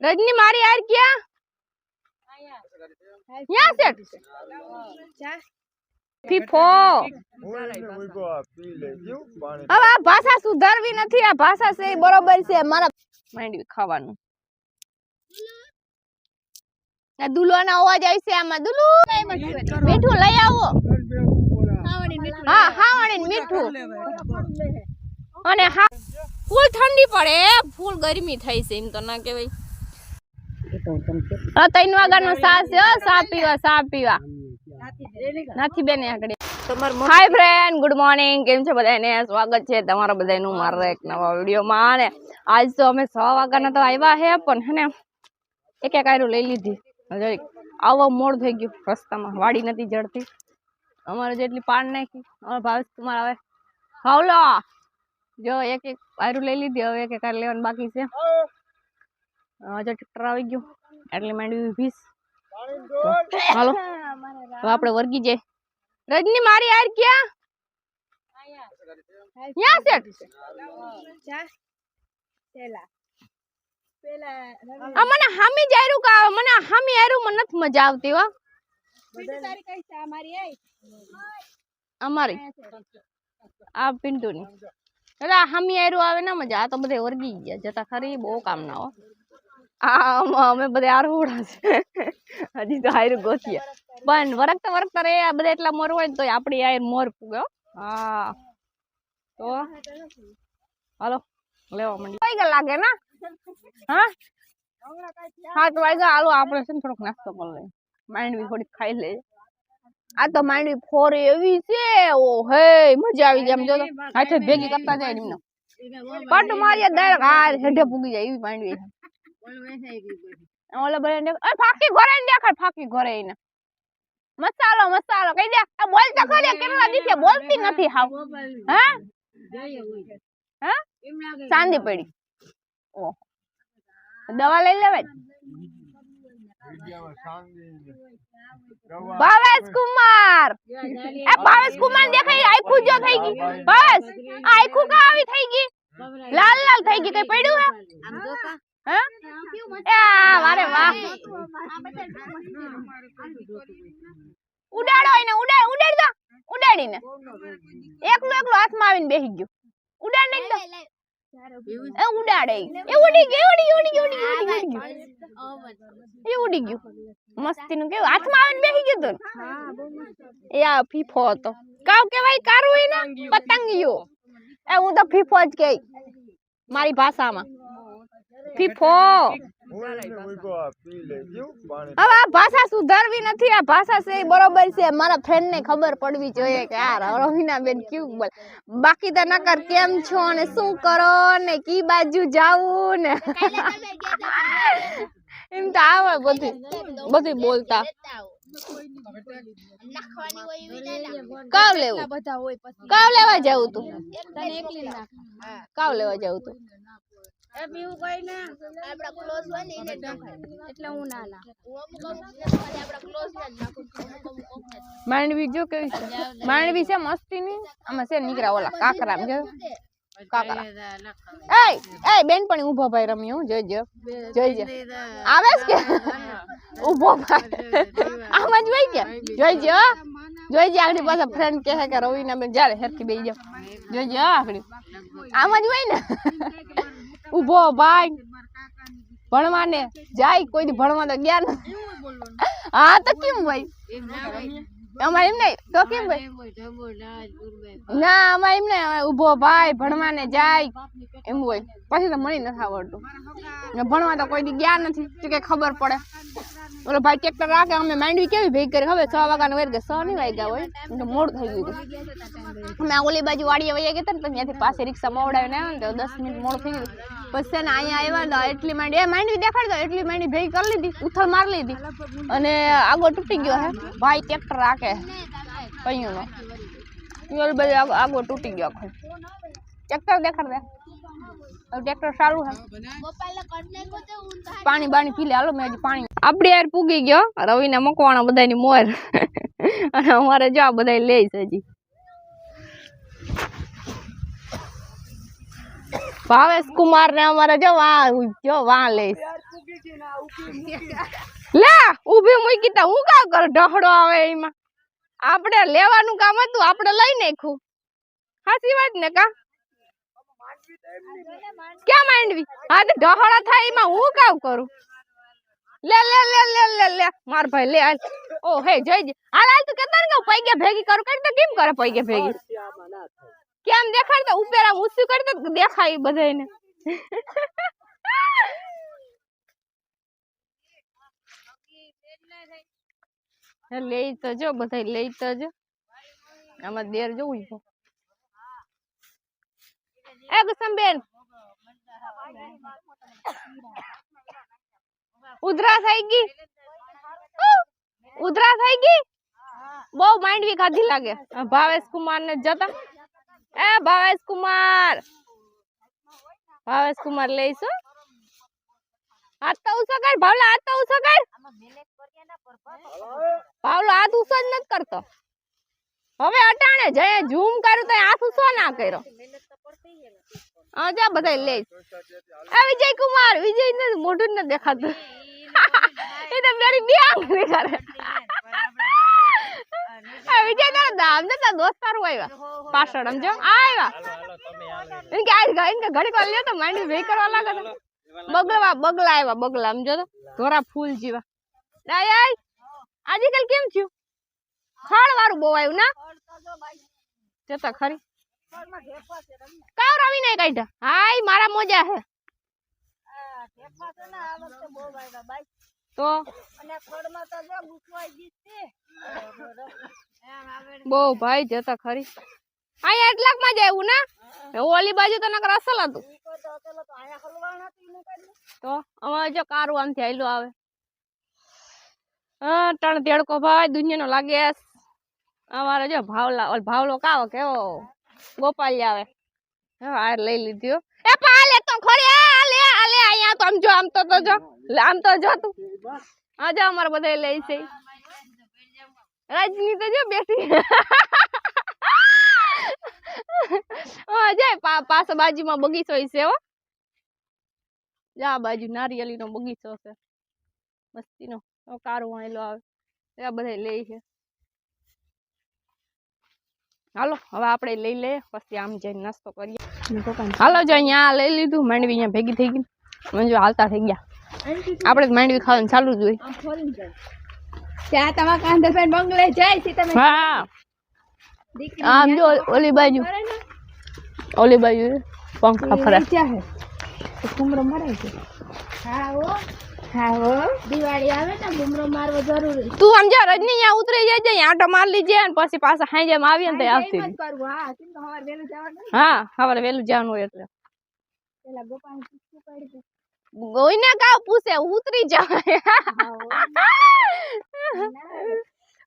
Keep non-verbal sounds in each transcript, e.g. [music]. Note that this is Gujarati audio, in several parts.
રજની મારી યાર ક્યાં? યા સેટ છે? ફીફો. હવે આ ભાષા સુધારવી નથી આ ભાષા છે બરોબર છે મારા માંડવી ખાવાનું. આ દુલોના અવાજ આવે છે આમાં. દુલુ મીઠું લઈ આવો. હા હાવાણી મીઠું. અને હા ફૂલ ઠંડી પડે. ફૂલ ગરમી થઈ છે એમ તો ના કેવાય ત્રણ વાગ્યાનો સા છે સા પીવા સા ગુડ મોર્નિંગ કેમ છે બધાને સ્વાગત છે તમારા બધાનું મારા એક નવા વિડીયોમાં. અને આજ તો અમે છ વાગ્યાના તો આવ્યા હે, પણ હે ને, એક એક આયરું લઈ લીધી. આવો મોડ થઈ ગયું રસ્તામાં. વાડી નથી જડતી. અમારે જેટલી પાડ નાખી, અમારા ભાવેશ કુમાર આવે હાવલો જો, એક એક આયરું લઈ લીધી, હવે એક એક લેવાનું બાકી છે. હજુ ટ્રેક્ટર આવી ગયું. એટલે માંડવી ભીસ હાલો. હવે આપણે વર્ગી જઈએ. રજની મારી યાર ક્યાં? ક્યાં સેટ મને હામી જાયરું કા મને હામી આયરું મને નથી મજા આવતી હો. અમારી. આ પિન્ટુ ની એટલે હામી આયરું આવે ના મજા આ તો બધે વર્ગી ગયા જતા ખરી બહુ કામ ના હો. આ અમ- બધે આરવડા છે. હજી તો આયરું ગોતીએ. પણ વરખતા વરખતા રે આ બધા એટલા મોર હોય ને આપણી મોર હા. તો હાલો લેવા માંડી વાગ્યા લાગે ને? હા? તો વાગ્યા હાલો આપણે છે ને થોડોક નાસ્તો કરી લઈએ. માંડવી થોડીક ખાઈ લઈએ. આ તો માંડવી ફોરે એવી છે ઓ હે મજા આવી જાય એમ જો હાથે ભેગી કરતા જાય એમને. પટ મારીએ દર આ હેઠે પૂગી જાય એવી માંડવી. ઓલા બધા ને એ ફાકી ઘરે ને દેખાડ ફાકી ઘરે એને મસાલો મસાલો કઈ દે આ બોલતા ખરી કેટલા દિવસે બોલતી નથી હાવ હા હા ચાંદી પડી ઓહ દવા લઈ લેવાય ભાવેશ કુમાર એ ભાવેશ કુમાર દેખાય આખું જો થઈ ગઈ ભાવેશ આ આખું કા આવી થઈ ગઈ લાલ લાલ થઈ ગઈ કઈ પડ્યું હે હે એ આ વારે વાહ. ઉડાડો એને ઉડાડ ઉડાડ દો. ઉડાડીને. એકલો એકલો હાથમાં આવીને બેસી ગયો. ઉડાડ નાખ દો એ ઉડાડે. એ ઉડી ગયું ઉડી ઉડી ગયું, ઉડી ઉડી ગયું. એ ઉડી ગયું. મસ્તી નું કેવું? હાથમાં આવીને બેસી ગયું તો. એ આ ફીફો હતો. કાવ કેવાય કારું હોય ને પતંગિયો. એ હું તો ફીફો જ કે મારી ભાષામાં. ફીફો હવે આ ભાષા સુધારવી નથી આ ભાષા છે બરોબર છે. મારા ફ્રેન્ડ ને ખબર પડવી જોઈએ કે આ રહીના બેન કેવું બોલ. બાકી તો નકર કેમ છો ને શું કરો ને કી બાજુ જાવું ને? એમ તો આવે બધું બધું બોલતા. કાવ લેવું? કાવ લેવા જવું તું. કાવ લેવા જવું તું. માંડવી જો કેવી છે. માંડવી છે મસ્તી ની આમાં છે નીકળ્યા ઓલા કાકરા જો. કાકરા. એય એય બેન પણ ઊભો ભાઈ રમ્યો હું જોઈજો જોઈજો આવે છે કે? ઊભો ભાઈ. આમાં જ વઈ ગયા જોઈજો જોઈજો આગળ પાછા ફ્રેન્ડ કહે કે રવિના બેન જ્યારે હેરથી બેસી જાવ જોઈજો આગળ. આમાં જ હોય ને. ઊભો ભાઈ. ભણવાને જાય કોઈ દી ભણવા તો ગયા નથી હા તો કેમ ભાઈ? અમારે એમ નહીં તો કેમ ભાઈ? ના અમારે એમ નહીં અમે ઊભો ભાઈ ભણવાને જાય. એમ હોય. પછી તો મળી નથી આવડતું. ને ભણવા તો કોઈ દી ગયા નથી તો કે ખબર પડે. ઓલો ભાઈ ટ્રેક્ટર રાખે અમે માંડવી કેવી ભેગી કરી હવે છ વાગ્યાનો વેર કે છ નહીં વાગ્યા હોય. એટલે મોડું થઈ ગયું હતું. અમે આ ઓલી બાજુ વાડીએ વયા ગયા હતા ને તો ત્યાંથી પાસે રિક્ષા મોવડાવીને આવ્યા ને તો દસ મિનિટ મોડું થઈ ગયું. પછી છે ને અહીંયા આવ્યા હતા એટલી માંડી, એ માંડવી દેખાડ દો એટલી માંડી ભેગી કરી લીધી, ઉથલ મારી લીધી. અને આગો તૂટી ગયો હે. ભાઈ ટ્રેક્ટર રાખે કઈનો ઓલી બાજુ આગો તૂટી ગયો આખો. ટ્રેક્ટર દેખાડ દે. ટ્રેક્ટર સારું હે. પાણી બાણી પી લે, હાલો મેં હજી પાણી. આપણે યાર પૂગી ગયો, રવિને મકવાણા બધાની મોર. [laughs] અને અમારે જો આ બધા લે છે હજી. ભાવેશ કુમાર ને અમારે જો વા જો વા લે લે ઊભી મૂકી તા હું કામ કર ઢહડો આવે એમાં આપણે લેવાનું કામ હતું આપણે લઈ નાખ્યું સાચી વાત ને કા? ક્યાં માંડવી? હા, તો ઢહડા થાય એમાં હું કામ કરું? લે લે લે લે લે લે, માર ભાઈ, લે, હાલ. ઓ, હે જઈ જ હાલ હાલ, તું કેતા ને કે પૈગે ભેગી કરું? કરી તો કેમ કરે પૈગે ભેગી? કેમ દેખાડ તો ઉપેરા મુસ્સી કરી તો દેખાય બધાને [laughs] હે લઈ તો જો બધા લઈ તો જો. આમાં દેર જોવું છે એ કુસમબેન ઉધરા થઈ ગઈ? ઉહ! ઉધરા થઈ ગઈ? બહુ માંડવી ખાધી લાગે. આ ભાવેશ કુમાર ને જતા. એ ભાવેશ કુમાર ભાવેશ કુમાર લઈશું હાથ તો ઉછો કર ભાવલા હાથ તો ઉછો કર ભાવલો હાથ ઉછો જ નથી કરતો હવે અટાણે જય ઝૂમ કર્યું તો હાથ ઉછો ના કર્યો હા જા બધા લે આ વિજય કુમાર વિજય ને મોઢું નથી દેખાતું એ તો મારી બે આંગળી કરે એ વિજય તારા દામ ને તારા દોસ્તારો આવ્યા પાછળ સમજો આ આવ્યા એને કે આજ ગાઈને કે ઘડીક વાર લ્યો તો માંડી ભેઈ કરવા લાગે તો બગલા બગલા આવ્યા બગલા સમજો તો ધોરા ફૂલ જેવા આય આય આજકાલ કેમ થયું ખાણ વાળું બહુ આવ્યું ના જતા ખરી કાવ રવિ ને કાઢ્યા હાય મારા મોજા હે તો? બહુ ભાઈ જતા ખરી. અહીંયા એટલાકમાં જ આવ્યું ના? ઓલી બાજુ તો નકર અસલ હતું તો અમારે જો કારું આમથી આયલું આવે. હા ત્રણ તેડકો ભાઈ દુનિયાનો લાગે અમારે જો ભાવલા ભાવલો કાવો કેવો? ગોપાલ આવે. હા આ લઈ લીધી. હો. એ પાલે તો ખરી આ આ લે આ લે, અહીંયા તો આમ જો, આમ તો તો જો. આમ તો જો તું. આ જો, અમારે બધા લઈ છે. રજની તો જો બેસી. [laughs] હા જાય પાછો બાજુમાં બગીચો છે હો. જા બાજુ નારિયેલીનો બગીચો છે. મસ્તીનો. કારું વાયેલો આવે. એ બધા લે છે. હાલો હવે આપણે લઈ લઈએ પછી આમ જઈને નાસ્તો કરીએ. હાલો જો અહીંયા લઈ લીધું માંડવી અહીંયા ભેગી થઈ ગઈ. મંજુ હાલતા થઈ ગયા. આપણે માંડવી ખાવાનું ચાલુ જ હોય. ત્યાં તમારા કાંદરભાઈ બંગલે જાય છે તમે. હા આમ જો ઓલી બાજુ. ઓલી બાજુ પંખા ફરે. મરાય છે. હા. દિવાળી આવે ને ઘુમરો મારવો જરૂરી તું આમ જા રજની અહીંયા ઉતરી જાય છે આંટો માર લીજે અને પછી પાછા હાઈ જેમ આવીએ ને તો આવતી એમ જ કરવું. હા કેમ તો સવારે વહેલું જવાનું હા સવારે વહેલું જવાનું હોય એટલે. પેલા ગોપાલ પૂછવું પડે કોઈને કાવ પૂછે ઉતરી જાય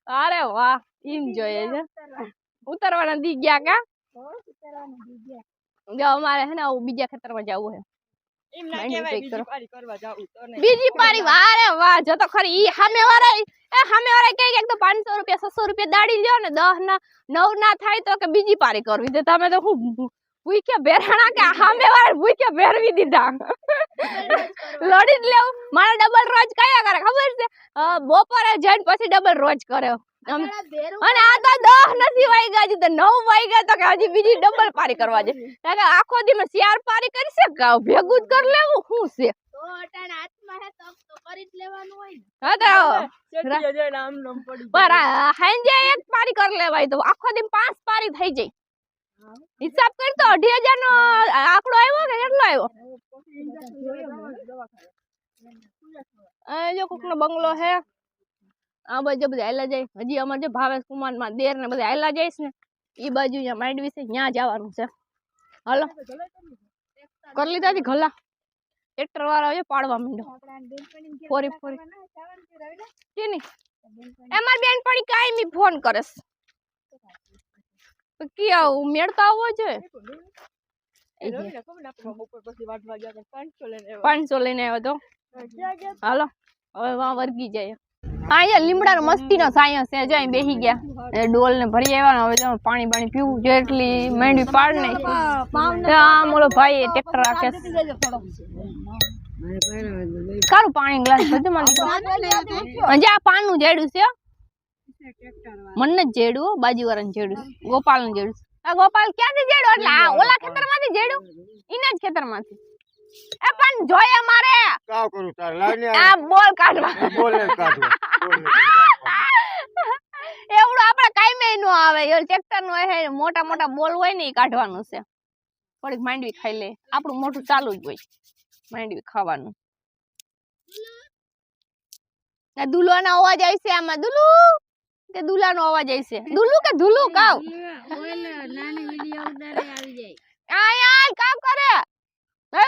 અરે વાહ એમ જોઈએ છે. ઉતરવાના દી ગયા કા? જો અમારે હે ને આવું બીજા ખેતરમાં જવું હે. માંડવી પૈક કરો. બીજી પારી વારે વાહ જો તો ખરી. ઈ સામે વાળા એ સામે વાળા કઈ એક તો પાંચસો રૂપિયા છસો રૂપિયા દાડી લ્યો ને દહ ના નવ ના થાય તો કે બીજી પારી કરવી. તો તમે તો હું ભૂખ્યા બેરાણા કે હામે વાળા ભૂખ્યા ભેરવી દીધા. લડી જ લેવું. મારા ડબલ રોજ કયા કરે ખબર છે? બપોરે જઈને પછી ડબલ રોજ કર્યો. અને આ તો દહ નથી વાગ્યા હજી તો નવ વાગ્યા તો કે હજી બીજી ડબલ પારી કરવા છે. કારણ કે આખો દી મેં શિયાર પારી કરી શકે ભેગું જ કરી લેવું? શું છે? તો અટાણે હાથમાં હે તો તો કરી જ લેવાનું હોય ને. હા તો પર આ હાંજે એક પારી કરી લેવાય તો આખો દી પાંચ પારી થઈ જાય. હિસાબ કર તો અઢી હજાર નો આંકડો આવ્યો કે કેટલો આવ્યો? જો કોક નો બંગલો હે આ બાજુ બધા આયલા જાય. હજી અમારે જે ભાવેશ કુમારમાં દેર ને બધા આયલા જઈશ ને. ઈ બાજુ અહીંયા માંડવી છે, ત્યાં જવાનું છે. હાલો. કરી લીધા છે ઘલા. ટ્રેક્ટર વાળા છે પાડવા માંડો ફોરી ફોરી. કેની એમાં બેન કાઈ કાયમી ફોન કરસ તો કી આવું મેળતા આવવો જોઈએ પાંચસો લઈને આવ્યો તો હાલો હવે વા વર્ગી જાય અહીંયા લીમડા મસ્તી નો સાયન્સ છે જાય બેસી ગયા એ ડોલ ને ભરી આવ્યા હવે પાણી પાણી પીવું જેટલી મેંડી પાડ નહીં આમ ઓલો ભાઈ ટ્રેક્ટર રાખે સારું કારું પાણી ગ્લાસ બધું માં હજી આ પાનનું જેડું છે મને જ જેડું હો, બાજુવાળાને જેડું. ગોપાલને જેડું. આ ગોપાલ ક્યાંથી જેડું? એટલે આ ઓલા ખેતરમાંથી જેડું? ઇના જ ખેતરમાંથી. એ પણ જોઈએ મારે. કાવ કરું તાર? લાઈને આ બોલ કાઢવા. બોલ કાઢવા. એવડું આપણે કાંઈ નો આવે. યાર ટ્રેક્ટર નો હે મોટા મોટા બોલ હોય ને એ કાઢવાનું છે. થોડીક માંડવી ખાઈ લે. આપણું મોટું ચાલુ જ હોય. માંડવી ખાવાનું. ના દુલાનો અવાજ આવશે આમાં. દુલુ! કે દુલાનો અવાજ આવશે દુલુ કે ધુલુ કાવ? આ યાર કાવ કરે. હે?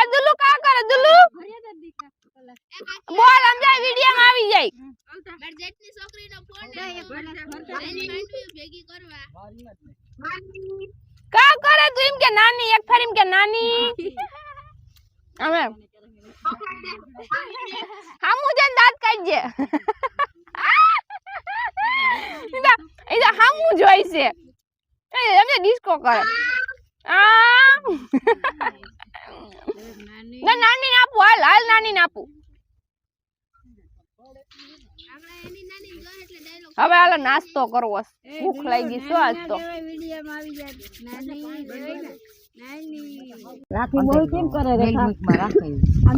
એ દુલુ કા કરે દુલુ? બોલ સમજાય વિડિયો માં આવી જાય. કા કરે તું એમ કે નાની એક ફરી એમ કે નાની. હવે હામુ જન દાંત કાઢજે. ઈદા ઈદા હામુ જોઈ છે. એ એમને ડિસ્કો કરે. આ. ના નાની ને આપું હાલ હાલ નાની ને આપું. હવે હાલો નાસ્તો કરવો. ભૂખ લાગી શું આજ તો. રાખી બહુ કેમ કરે રેખા.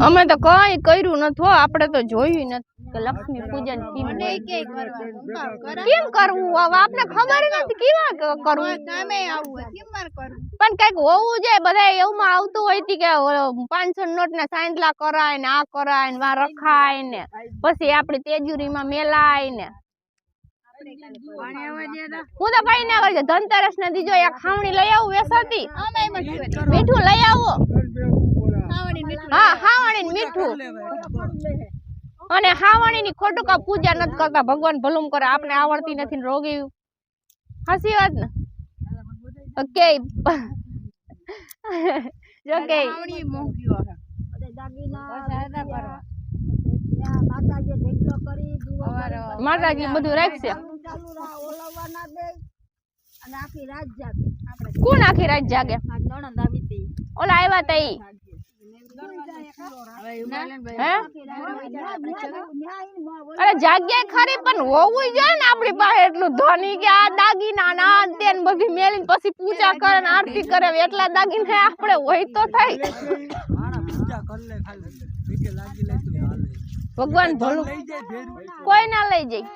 અમે તો કઈ કર્યું નથી આપણે તો જોયું નથી કે લક્ષ્મી પૂજન કેમ કરવું? હવે આપને ખબર નથી કેવા કરવું. પણ કંઈક હોવું જોઈએ બધા એવું આવતું હોય કે પાંચસો નોટ ના સાંજલા કરાય ને આ કરાય ને વા રખાય ને. પછી આપડી તેજુરી માં મેલાય ને. હું તો કઈ ના કરજો ધનતેરસ ને દીજો એક ખાવણી લઈ આવું વેસાતી મીઠું લઈ આવો. હા ખાવણી મીઠું. અને ખાવણી ની ખોટું કા પૂજા નથી કરતા ભગવાન ભલું કરે આપણે આવડતી નથી ને રોગી હસી વાત ને? ઓકે. જો કે માતાજી બધું રાખશે. ચાલુ રાહ ઓલવવા દે અને આખી રાત જાગે. આપણે કોણ આખી રાત જાગે? નણંદ આવી હતી. ઓલા આવ્યા તા ઈ અરે જાગ્યા ખરી પણ હોવું જોઈએ ને આપણી પાસે એટલું ધોની કે આ દાગીના ના તે ને બધી મેલીને પછી પૂજા કરે ને આરતી કરે. એટલા દાગીને આપણે હોય તો થાય. ભગવાન ભલું. કોઈ ના લઈ જાય.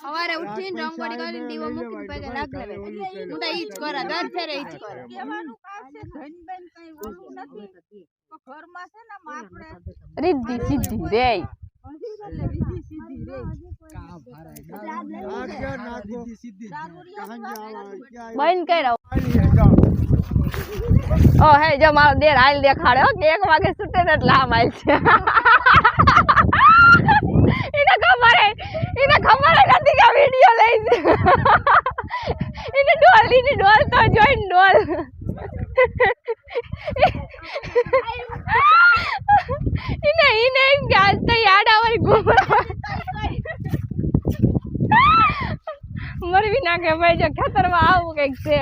સવારે ઉઠીને રંગોળી કરીને દીવો મૂકીને પગે લાગ લેવે હું તો ઈ જ કરા દર ફેરે ઈ જ કરા. ઘરમાં છે ને આપણે રીધી સીધી રે. બંધ ઓ હે જો મારો દેર હાલ દેખાડ્યો કે એક વાગે છૂટે ને એટલે આમ હાલ છે. એને ખબર એને ખબર નથી કે વીડિયો લઈશ. એને ડોલની ડોલ તો જોઈને ડોલ. એને એને એમ કે આજ તો યાદ આવે ઘૂમરા મરવી નાખે, ભાઈ જો ખેતરમાં આવું કંઈક છે.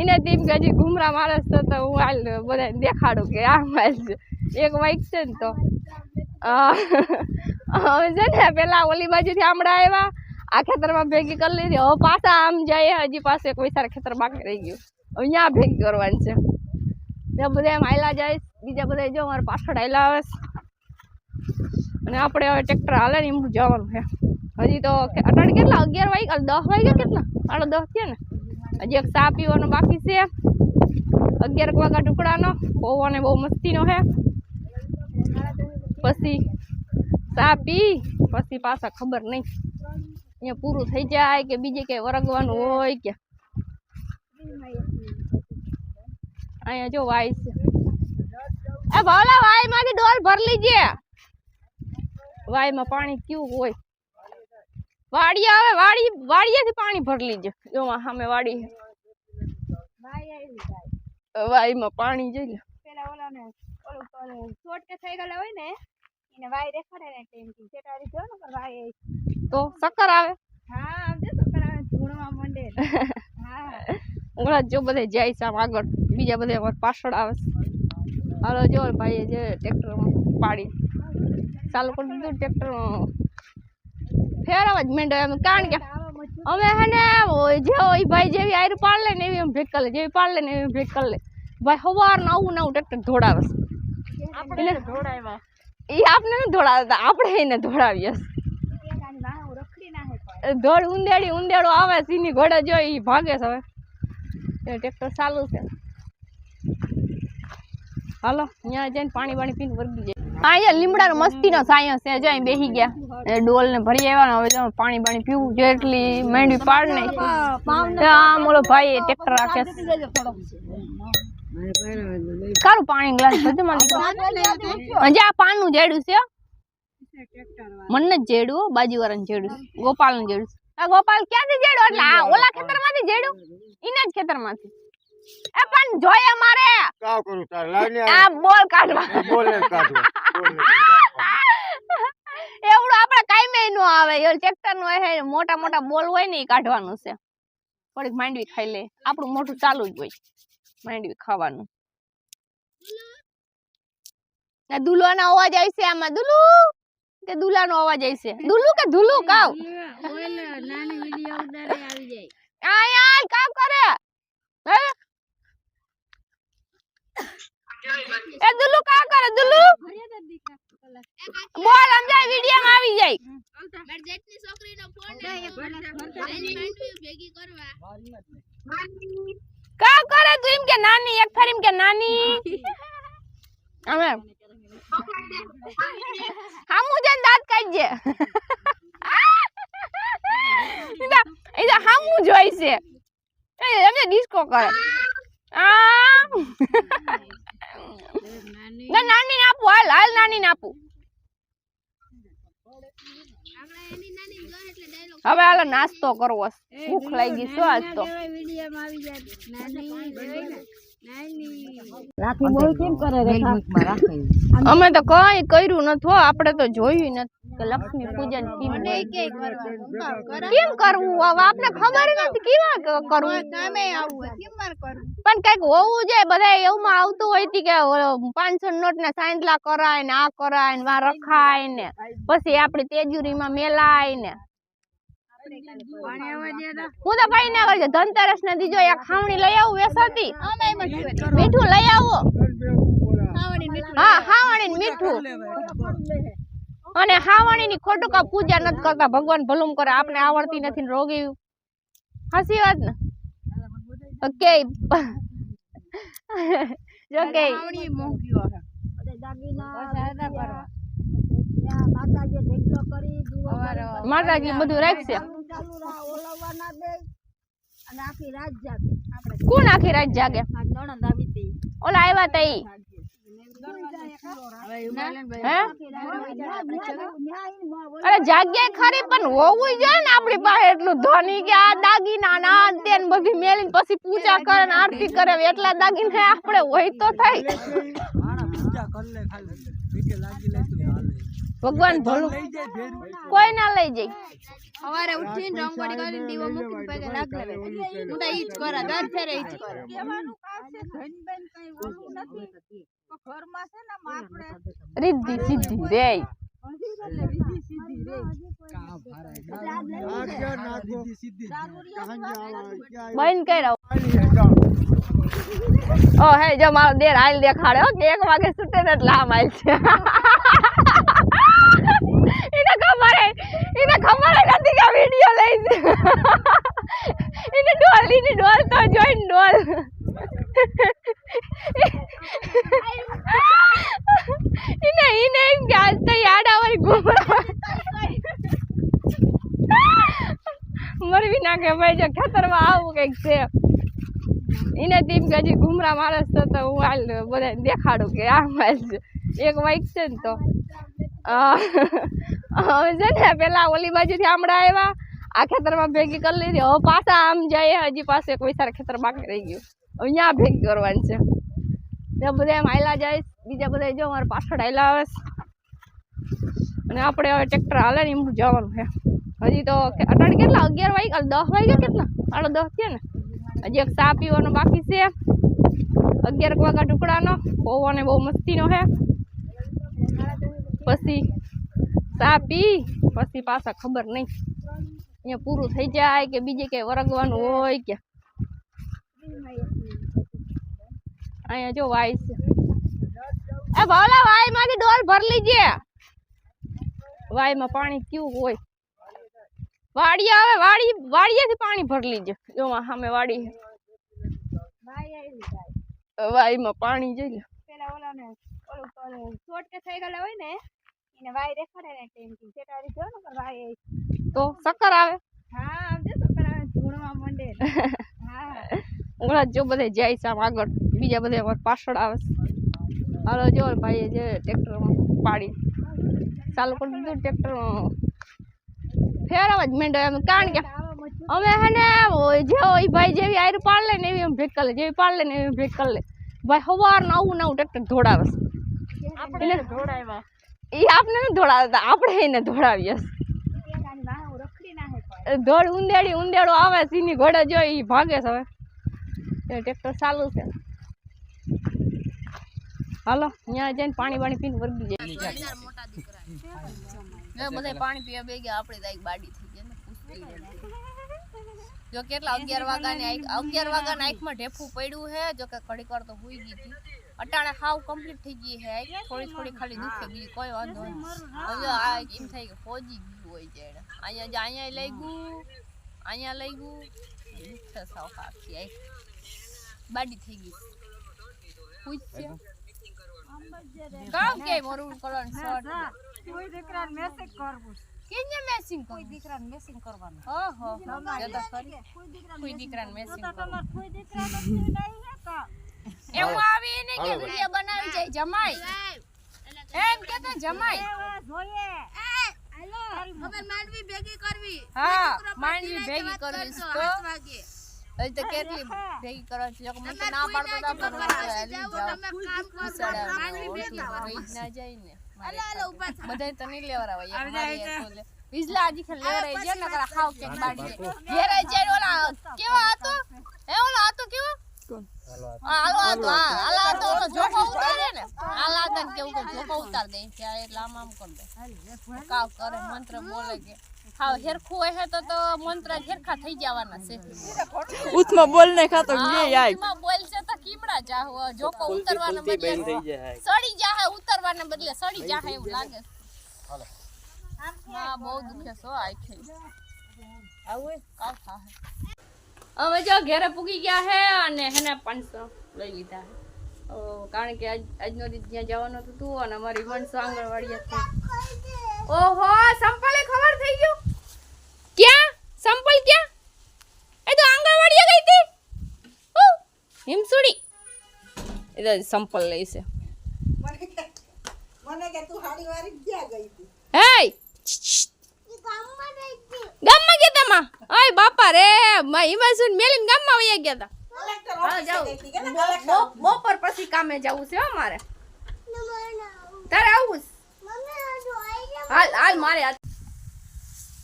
એને તેમ કે હજી ઘૂમરા માણસ તો તો હું હાલ બધા દેખાડું કે આ માલ છે એક વાઈક છે ને તો. હવે છે ને, પેલા ઓલી બાજુથી આમડા આવ્યા. આ ખેતરમાં ભેગી કરી લીધી. હવે પાછા આમ જાય હજી પાસે કોઈ સારા ખેતર બાકી રહી ગયું. અહીંયા ભેગી કરવાની છે. ત્યાં બધા એમ આયલા જાય. બીજા બધા જો મારા પાછળ આયલા આવે. અને આપણે હવે ટ્રેક્ટર હાલે ને એમ જવાનું છે. હજી તો અટાણે કેટલા? અગિયાર વાગ્યા દસ વાગ્યા કેટલા? સાડા દસ થયા ને. હજી એક ચા પીવાનો બાકી છે. અગિયાર વાગ્યા ટુકડાનો. પૌવાને બહુ મસ્તીનો છે. પછી ચા પી પછી પાછા ખબર નહીં. અહીંયા પૂરું થઈ જાય કે બીજે ક્યાંય વરગવાનું હોય કે અહીંયા જો વાય છે. એ ભાવલા વાયમાંથી ડોલ ભર લીજે. વાયમાં પાણી કેવું હોય? વાડી આવે, વાડી, વાડીએથી પાણી ભર લીજે. જો માં સામે વાડી છે. વાયમાં પાણી જોઈ લે. પેલા ઓલાને ઓલું ઓલું શોર્ટ કે થઈ ગયેલા હોય ને એને વાય દેખાડે ને એટલે એમ કે ચેટાડી જો ને પણ વાય આવી. તો ચક્કર આવે? હા આમ જો તો આવે ધૂળમાં મંડે હા. ઉંગળા જો બધે જાય છે આમ આગળ બીજા બધા અમારે પાછળ આવે હાલો જો ભાઈએ જે ટ્રેક્ટર પાડી. ચાલુ કરી દીધું ટ્રેક્ટર ફેરવા જ માંડ્યો એમ કારણ કે અમે હે ને ઓય જે હોય ભાઈ જેવી આયર પાડ લે ને એવી એમ બ્રેક કરી લે જેવી પાડ લે ને એવી બ્રેક કરી લે. ભાઈ સવાર નવું નવું ટ્રેક્ટર ધોડાવે છે. એટલે એ આપણે ન ધોળાવતા આપણે એને ધોળાવીએ ધોળ ઉંદેડી ઉંદેડો આવે સીની ઘોડે જોઈ એ ભાગે છે હવે ટ્રેક્ટર ચાલુ છે હાલો અહીંયા જઈને પાણી પાણી પીને વર્ગી જાય હા અહીંયા લીમડાનો મસ્તીનો સાયો છે જો અહીં બેસી ગયા એ ડોલ ને ભરી આવ્યા હવે જો પાણી પાણી પીવું જેટલી મેંડી પાડ નહીં આમ ઓલો ભાઈ ટ્રેક્ટર રાખે. કારું પાણી ગ્લાસ બધું માં હજી આ પાનનું જેડું છે મને જ જેડું હો, બાજુવાળાને જેડું ગોપાલનું જેડું આ ગોપાલ ક્યાંથી જેડું? એટલે આ ઓલા ખેતરમાંથી જેડું? એના જ ખેતરમાંથી. એ પણ જોઈએ મારે કાવ કરું તારે લાઈને આ બોલ કાઢવા. બોલ કાઢવા. બોલ ને કાઢવા. એવડું આપણે કાંઈ નો આવે. એ ટ્રેક્ટરનું હે મોટા મોટા બોલ હોય ને એ કાઢવાનું છે. થોડીક માંડવી ખાઈ લે. આપણું મોટું ચાલુ જ હોય. માંડવી ખાવાનું. આ દુલાનો અવાજ આવી છે આમાં. દુલુ! કે દુલાનો અવાજ આવી છે. દુલુ કે ધુલુ કાવ? આ યાર કામ કરે? હે? એ દુલુ કા કરે? દુલુ! બોલ સમજાય? વિડિયો માં આવી જાય. કા કરે તું એમ કે નાની એક ફરી એમ કે નાની અમે હામુ જન દાંત કાઢજે ઈદા ઈદા હામુ જોઈ છે એ એમને ડિસ્કો કરે આ ના નાની ને આપું હાલ હાલ નાની ને આપું હવે હાલો નાસ્તો કરવો. ભૂખ લાગી શું આજ તો. અમે તો કઈ કર્યું નથી હો આપણે તો જોયું નથી. કે લક્ષ્મી પૂજન કેમ કરવું હવે આપને ખબર નથી કેવા કરવું તમે આવું કેમ કરવું પણ કંઈક હોવું જોઈએ બધા એવું આવતું હોય કે પાંચસો નોટ ના સાંજલા કરાય ને આ કરાય ને વા રખાય ને પછી આપડી તેજુરીમાં મેલાય ને. હું તો ભાઈ ના કરજો ધનતેરસ ને દીજો એક ખાવણી લઈ આવું વેસાતી મીઠું લઈ આવો. હા ખાવણી મીઠું. અને હાવાણીની ખોટું કા પૂજા નથી કરતા. ભગવાન ભલું કરે. આપણે આવડતી નથી ને રોગી. હાસી વાત ને? ઓકે. જો કે માતાજી બધું રાખશે કોણ આખી રાત જાગે? ઓલા આવ્યા તા અરે જગ્યા ખરી પણ હોવું જોઈએ ને આપણી પાસે એટલું ધોની કે આ દાગીના ના તે બધી મેલીને પછી પૂજા કરે ને આરતી કરે એટલા દાગીને આપણે હોય તો થાય. ભગવાન ભલું. કોઈ ના લઈ જાય. સવારે ઉઠીને રંગોળી કરીને દીવો મૂકીને પગે લાગ લેવે. હું તો ઈ જ કરા દર ફેરે ઈ જ કરા. રિદ્ધિ સિદ્ધિ રે બંધ કર્યો ઓ હે જો મારો દેર હાલ દેખાડ્યો કે એક વાગે છૂટે ને એટલે આ માલ છે. એને ખબર એને ખબર નથી કે વિડિયો લઈશ એને ડોલ, એની ડોલ તો જોઈને ડોલ. એને એને એમ કે આજ તો યાદ આવે ઘૂમરા મરવી નાખે, ભાઈ જો ખેતરમાં આવું કંઈક છે. એને દીપ કે હજી ઘૂમરા માણસ તો હું હાલ બધા દેખાડું કે આ માલ છે એક વાઈક છે ને તો. છે ને, પેલા ઓલી બાજુથી આમડા આવ્યા આ ખેતરમાં ભેગી કરી લીધી. હવે પાછા આમ જાય હજી પાસે કોઈ સારા ખેતર બાકી રહી ગયું. અહીંયા ભેગી કરવાની છે. ત્યાં બધા એમ આયલા જાય. બીજા બધા જો મારા પાછળ આયલા આવે અને આપણે હવે ટ્રેક્ટર હાલે ને એમ જવાનું છે. હજી તો અટાણે કેટલા? અગિયાર વાગ્યા દસ વાગ્યા કેટલા? સાડા દસ થયા ને. હજી એક ચા પીવાનો બાકી છે. અગિયાર વાગ્યા ટુકડાનો. પૌવાને બહુ મસ્તીનો હે પછી ચા પી પછી પાછા ખબર નહીં. અહીંયા પૂરું થઈ જાય કે બીજે ક્યાંય વરગવાનું હોય કે. અહીંયા જો વાય છે. એ ભાવલા વાયમાંથી ડોલ ભર લીજે. વાયમાં પાણી કેવું હોય? વાડી આવે વાડી વાડીએથી પાણી ભર લીજે. જો આ સામે વાડી છે. ભાઈ આવી જાય. વાયમાં પાણી જોઈ લે ઓલાને ઓલું ઓલું શોર્ટ કે થઈ ગયેલા હોય ને એને વાય દેખાડે ને ટેન્કી સેટાડી જો ને વાય તો ચક્કર આવે? હા આમ જો તો આવે ધૂણવા માંડે. હા. ઓલા જો બધે જાય છે આમ આગળ બીજા બધે અમારે પાછળ આવે હાલો જો ભાઈએ જે ટ્રેક્ટર પાડી. ચાલુ કરી દીધું ટ્રેક્ટર ફેરવા જ માંડ્યો એમ કારણ કે અમે હે ને જે ભાઈ જેવી આયરું પાડ લે ને એવી એમ ભેગ કરી લે જેવી પાડ લે ને એવી ભેગ કરી લે. ભાઈ સવાર આવું નવું ટ્રેક્ટર ધોડાવે આપણે એ આપણે ન ધોડાવતા આપણે એને ધોડાવીએ. ધોળ ના ઉંદેડી ઉંદેડો આવે સીની ઘોડે જો એ ભાગે છે હવે. એ ટ્રેક્ટર ચાલુ છે. હાલો ત્યાં જઈને પાણી પાણી પીને વર્ગી જાય. બધા પાણી પીવા બે ગયા આપણે તો બાડી થઈ ગયા ને પૂછતી જો કેટલા અગિયાર વાગ્યાની ને અગિયાર વાગ્યાની આંખમાં ઢેફું પડ્યું છે જો કે ઘડીક વાર તો ભૂઈ ગઈ હતી. અટાણે હાવ કમ્પ્લીટ થઈ ગઈ છે. થોડી થોડી ખાલી દુખે ગઈ કોઈ વાંધો નહીં. હવે આ એમ થાય કે ફોજી ગયું હોય છે એને. અહીંયા જ અહીંયા લઈ ગયું અહીંયા લઈ ગયું. દુખે સાવ આખી આંખ. બાડી થઈ ગઈ. પૂછશે કામ કે મરૂન કલર શર્ટ કોઈ દીકરાને મેસેજ કરવું કેને મેસિંગ કોઈ દીકરાને મેસિંગ કરવાનું. ઓહો જો તો ખરી કોઈ દીકરાને મેસિંગ કરવું કોઈ દીકરા નહીં હે કા એવું આવી ને કે વિડિયો બનાવી જાય જમાઈ. એમ કે તો જમાઈ. જોઈએ. હા માંડવી ભેગી કરવી. છે તો? હજી તો કેટલી ભેગી કરો છો? મને તો ના પાડતો તો પણ હું હાલી. જાઉં. બિચારા ઓળખી રહી જ ના જાય ને બધાય તો નહીં લેવરાવા એક મારી એક બોલે વિજલા આજી હજી ખાલી લેવરાઈ જાય નકર હાવ કે બાડી ઘેરાઈ રે જે ઓલા કેવો હતો? હે ઓલા હતો કેવો? હા, હાલો હતો હા. હાલો હતો. ઓલો જોકો ઉતારે ને. હાલા તન કેવું કે જોકો ઉતાર દે ત્યારે એટલે આમ આમ કરી દે? કાવ કરે મંત્ર બોલે કે. હાવ હેરખું હોય તો તો મંત્ર હેરખા થઈ જવાના છે. ઉથમાં બોલ ને ખાતો હા, ઊંચમાં બોલશે તો કીમડા જાહુ જોકો ઉતરવાને બદલે સડી જાહે ઉતરવાને બદલે સડી જાહે એવું લાગે. હા બહુ દુખે છો આખે. આવું કાવ થાહે હવે જો ઘરે પૂગી ગયા હે અને હેને પાંચસો લઈ લીધા હે. કારણ કે આજ આજનો દિવસ જ્યાં જવાનું હતું અને અમારી વંશો આંગણવાડી હતી ઓહો સંપલે ખબર થઈ ગયું ક્યાં સંપલ ક્યાં એ તો આંગણવાડીએ ગઈ હતી ઉ, હિમસુડી એ સંપલ લઈ છે મને કે તું હાડી વારી ક્યાં ગઈ હતી? હેય! ગામમાં ગયા તા માં? ઓય બાપા રે માં હિમાસુન મેલીન ગામમાં વયા ગયા તા. હા બપોર પછી કામે જવું છે હો મારે. તારે આવું હાલ હાલ મારે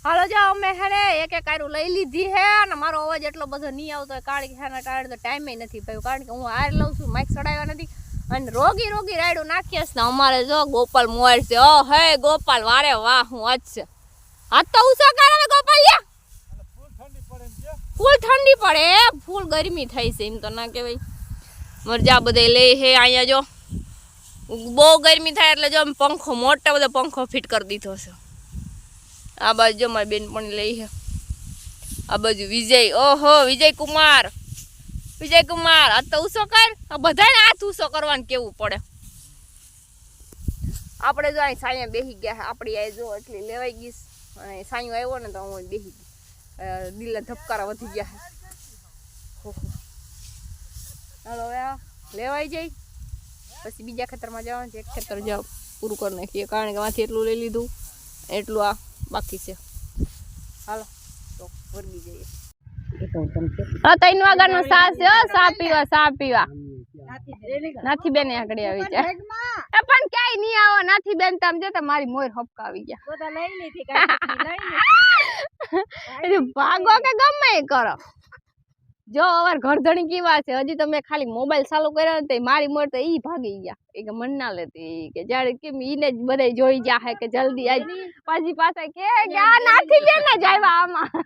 હાલ. જાઓ અમે હે એક એક આયરું લઈ લીધી હે અને મારો અવાજ એટલો બધો નહીં આવતો કારણ કે હેના ટાયર તો ટાઈમે નથી પાયો કારણ કે હું હાર લઉં છું માઇક ચડાવ્યા નથી. અને રોગી રોગી રાયડું નાખીએ ને અમારે જો, ગોપાલ મોર છે. ઓ, હે ગોપાલ, વારે વાહ, હું જ છે. આ તો ઉષા કરે ગોપાલિયા ફૂલ ઠંડી પડે ફૂલ ગરમી થઈ છે, એમ તો ના કહેવાય. મરજા બધે લે હે અહીંયા જો. બહુ ગરમી થાય એટલે જો પંખો, મોટો બધો પંખો ફિટ કરી દીધો છે. આ બાજુ મારી બેન પણ લઈ છે. આ બાજુ વિજય, ઓહો, વિજય કુમાર. વિજય કુમાર, આ તો ઉસો કર? આ બધાને હાથ ઉસો કરવાનું કેવું પડે? આપણે જો અહીં સાયા બેસી ગયા આપણી આ જો એટલી લેવાઈ ગઈ છે. અને સાયું આવ્યો ને તો હું બેસી ગઈ. દિલના ધબકારા વધી ગયા. હાલો, હવે લેવાઈ જઈ પછી બીજા ખેતરમાં જવાનું છે. એક ખેતર જાવ પૂરું કરી નાખીએ. કારણ કે માંથી એટલું લઈ લીધું. એટલું આ બાકી છે. હાલો તો વર્ગી જઈએ ત્રણ વાગ્યાનો સા છે સા પીવા સા પીવા. નાથી બેન આગળ આવી જાય. એ પણ ક્યાંય નહીં આવો નાથી બેન તમે જતા મારી મોર હપકા આવી ગયા. બધા લઈ લીધી કાંઈ લઈ લીધી એટલે ભાગો કે ગમે એ કરો. જો અવાર ઘરધણી કેવા છે હજી તમે ખાલી મોબાઈલ ચાલુ કર્યો ને મારી મોર તો ઈ ભાગી ગયા. એ કે મન ના લેતી કે જાણે કેમ ઈને જ બધા જોઈ ગયા હે કે જલ્દી આજ પાછી પાછા કે આ નાથી બેન જ આવ્યા આમાં? [laughs]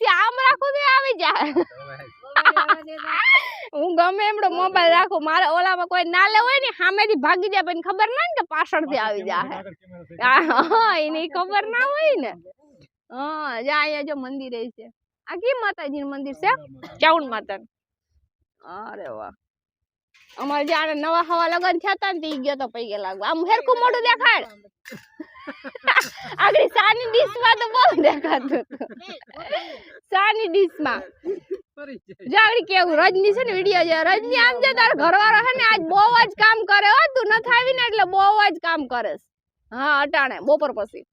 તે આમ રાખું તે. આવી જાય હું ગમે એમડો મોબાઈલ રાખું મારે ઓલામાં કોઈ ના લે હોય ને સામેથી ભાગી જાય પણ ખબર ના ને કે પાછળથી આવી જાય. હા એની ખબર ના હોય ને. હા જા અહીંયા જો મંદિર છે. આ કી માતાજીનું મંદિર છે? ચાઉન માતા. અરે વાહ. અમારે જયારે નવા હવા લગન થયા તા ને તે ગયો તો પૈકે લાગવા. આમ હેરખું મોઢું દેખાડ [laughs] આગળ સાની ડીશમાં તો બહુ દેખાતું હતું. [laughs] સાની ડીશમાં. જાગડી કેવું રજની છે ને વીડિયો જે રજની આમ છે તારો ઘરવાળો છે ને આજ બહુ જ કામ કરે હો તું નથી આવીને એટલે બહુ જ કામ કરે હા અટાણે બપોર પછી.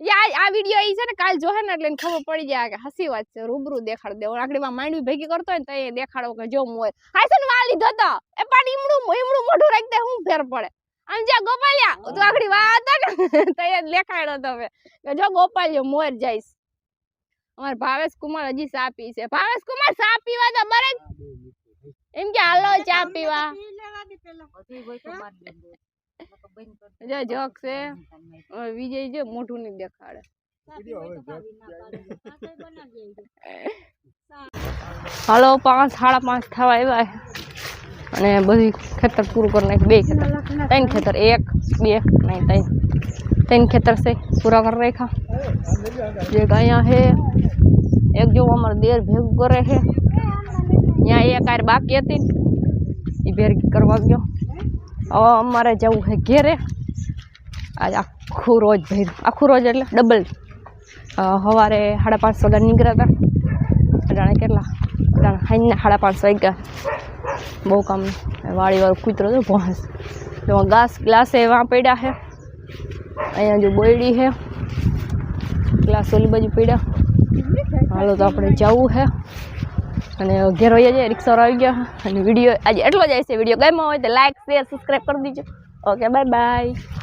ઈ આ વીડિયો ઈ છે ને કાલ જોહે ને એટલે ખબર પડી જાય કે હસી વાત છે, રૂબરૂ દેખાડ દેવો. આકડીમાં માંડવી ભેગી કરતો હોય ને તો એ દેખાડો કે જો મોય હાય. છે ને વાળ લીધો એ પણ ઈમડું ઈમડું મોઢું રાખી હું ફેર પડે. આમ જ્યાં ગોપાલિયા, તું આકડી વાત હતા ને [laughs] તો એ દેખાડ્યો તમે કે જો ગોપાલિયો મોર જઈશ. અમાર ભાવેશ કુમાર હજી સા પી છે. ભાવેશ કુમાર સા પીવા તો બરે એમ કે, હાલો, ચા પીવા. જો જોક છે હવે વિજય જો મોઢું નહીં દેખાડે. હાલો પાંચ સાડા પાંચ થવા આવ્યા છે. અને બધી ખેતર પૂરું કરી નાખ્યું બે ખેતર. ત્રણ ખેતર. એક બે નહીં ત્રણ. ત્રણ ખેતર છે. પૂરા કરી રાખ્યા. જે અહીંયા છે. એક જો અમારે દેર ભેગું કરે છે. ત્યાં એક આર બાકી હતી. એ ભેગી કરવા ગયો. હવે અમારે જવું છે ઘેરે. આજ આખું રોજ ભાઈ આખું રોજ એટલે ડબલ સવારે સાડા પાંચ વાગ્યા નીકળ્યા હતા. અટાણે કેટલા? અટાણે સાંજના સાડા પાંચ વાગ્યા. બહુ કામ વાળી વાળું કૂતરો તો ભોંસ. એમાં ગાસ, ગ્લાસ એવા પડ્યા છે. અહીંયા જો બોયડી છે. ગ્લાસ ઓલી બાજુ પડ્યા. હાલો તો આપણે જવું છે. અને ઘેર વહી જાય રિક્ષા આવી ગયા. અને વીડિયો આજે એટલો જ આવશે વીડિયો ગમ્યો હોય તો લાઈક શેર સબસ્ક્રાઈબ કરી દીજો. Okay bye bye